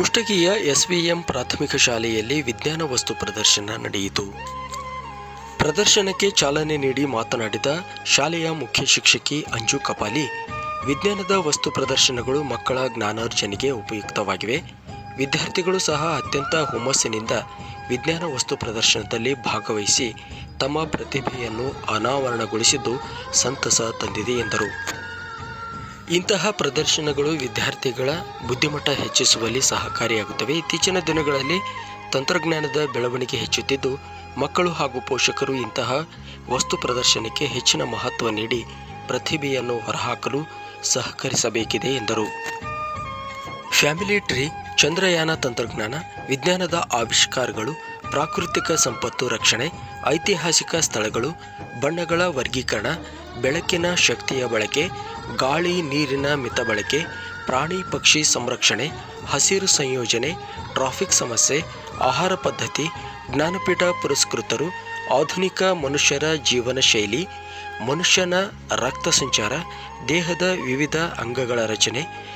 ಕುಷ್ಟಗಿಯ SVM ಪ್ರಾಥಮಿಕ ಶಾಲೆಯಲ್ಲಿ ವಿಜ್ಞಾನ ವಸ್ತು ಪ್ರದರ್ಶನ ನಡೆಯಿತು. ಪ್ರದರ್ಶನಕ್ಕೆ ಚಾಲನೆ ನೀಡಿ ಮಾತನಾಡಿದ ಶಾಲೆಯ ಮುಖ್ಯ ಶಿಕ್ಷಕಿ ಅಂಜು ಕಪಾಲಿ, ವಿಜ್ಞಾನದ ವಸ್ತು ಪ್ರದರ್ಶನಗಳು ಮಕ್ಕಳ ಜ್ಞಾನಾರ್ಜನೆಗೆ ಉಪಯುಕ್ತವಾಗಿವೆ. ವಿದ್ಯಾರ್ಥಿಗಳು ಸಹ ಅತ್ಯಂತ ಹುಮ್ಮಸ್ಸಿನಿಂದ ವಿಜ್ಞಾನ ವಸ್ತು ಪ್ರದರ್ಶನದಲ್ಲಿ ಭಾಗವಹಿಸಿ ತಮ್ಮ ಪ್ರತಿಭೆಯನ್ನು ಅನಾವರಣಗೊಳಿಸಿದ್ದು ಸಂತಸ ತಂದಿದೆ ಎಂದರು. ಇಂತಹ ಪ್ರದರ್ಶನಗಳು ವಿದ್ಯಾರ್ಥಿಗಳ ಬುದ್ಧಿಮಟ್ಟ ಹೆಚ್ಚಿಸುವಲ್ಲಿ ಸಹಕಾರಿಯಾಗುತ್ತವೆ. ಇತ್ತೀಚಿನ ದಿನಗಳಲ್ಲಿ ತಂತ್ರಜ್ಞಾನದ ಬೆಳವಣಿಗೆ ಹೆಚ್ಚುತ್ತಿದ್ದು, ಮಕ್ಕಳು ಹಾಗೂ ಪೋಷಕರು ಇಂತಹ ವಸ್ತು ಪ್ರದರ್ಶನಕ್ಕೆ ಹೆಚ್ಚಿನ ಮಹತ್ವ ನೀಡಿ ಪ್ರತಿಭೆಯನ್ನು ಹೊರಹಾಕಲು ಸಹಕರಿಸಬೇಕಿದೆ, ಎಂದರು. ಫ್ಯಾಮಿಲಿ ಟ್ರೀ, ಚಂದ್ರಯಾನ ತಂತ್ರಜ್ಞಾನ, ವಿಜ್ಞಾನದ ಆವಿಷ್ಕಾರಗಳು, ಪ್ರಾಕೃತಿಕ ಸಂಪತ್ತು ರಕ್ಷಣೆ, ಐತಿಹಾಸಿಕ ಸ್ಥಳಗಳು, ಬಣ್ಣಗಳ ವರ್ಗೀಕರಣ, ಬೆಳಕಿನ ಶಕ್ತಿಯ ಬಳಕೆ ಗಾಳಿ ನೀರಿನ ಮಿತ ಬಳಕೆ, ಪ್ರಾಣಿ ಪಕ್ಷಿ ಸಂರಕ್ಷಣೆ, ಹಸಿರು ಸಂಯೋಜನೆ, ಟ್ರಾಫಿಕ್ ಸಮಸ್ಯೆ, ಆಹಾರ ಪದ್ಧತಿ, ಜ್ಞಾನಪೀಠ ಪುರಸ್ಕೃತರು, ಆಧುನಿಕ ಮನುಷ್ಯರ ಜೀವನ ಶೈಲಿ, ಮನುಷ್ಯನ ರಕ್ತ ಸಂಚಾರ, ದೇಹದ ವಿವಿಧ ಅಂಗಗಳ ರಚನೆ,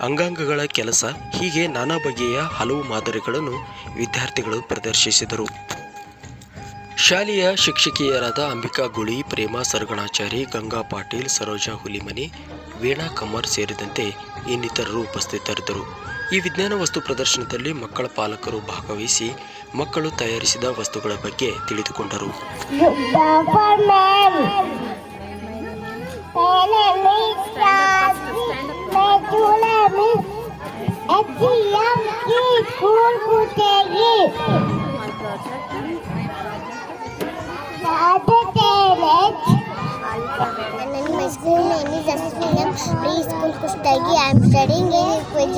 ಅಂಗಾಂಗಗಳ ಕೆಲಸ ಹೀಗೆ ನಾನಾ ಬಗೆಯ ಹಲವು ಮಾದರಿಗಳನ್ನು ವಿದ್ಯಾರ್ಥಿಗಳು ಪ್ರದರ್ಶಿಸಿದರು. ಶಾಲೆಯ ಶಿಕ್ಷಕಿಯರಾದ ಅಂಬಿಕಾ ಗುಳಿ ಪ್ರೇಮ ಸರ್ಗಣಾಚಾರಿ ಗಂಗಾ ಪಾಟೀಲ್ ಸರೋಜಾ ಹುಲಿಮನಿ ವೀಣಾ ಕಮರ್ ಸೇರಿದಂತೆ ಇನ್ನಿತರರು ಉಪಸ್ಥಿತರಿದ್ದರು ಈ ವಿಜ್ಞಾನ ವಸ್ತು ಪ್ರದರ್ಶನದಲ್ಲಿ ಮಕ್ಕಳ ಪಾಲಕರು ಭಾಗವಹಿಸಿ ಮಕ್ಕಳು ತಯಾರಿಸಿದ ವಸ್ತುಗಳ ಬಗ್ಗೆ ತಿಳಿದುಕೊಂಡರು Preschool Kustagi. I am studying in KG,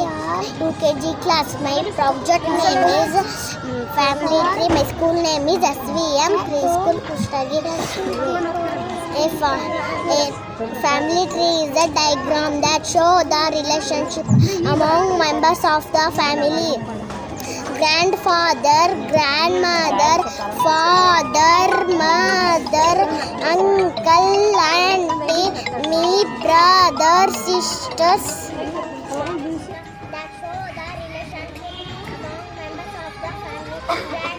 2KG class. My project name is mm, Family Tree. My school name is SVM Preschool Kustagi. A, a family tree is a diagram that show the relationship among members of the family. Grandfather, grandmother, father, mother, uncle, sisters. That show the relationship among members of the family.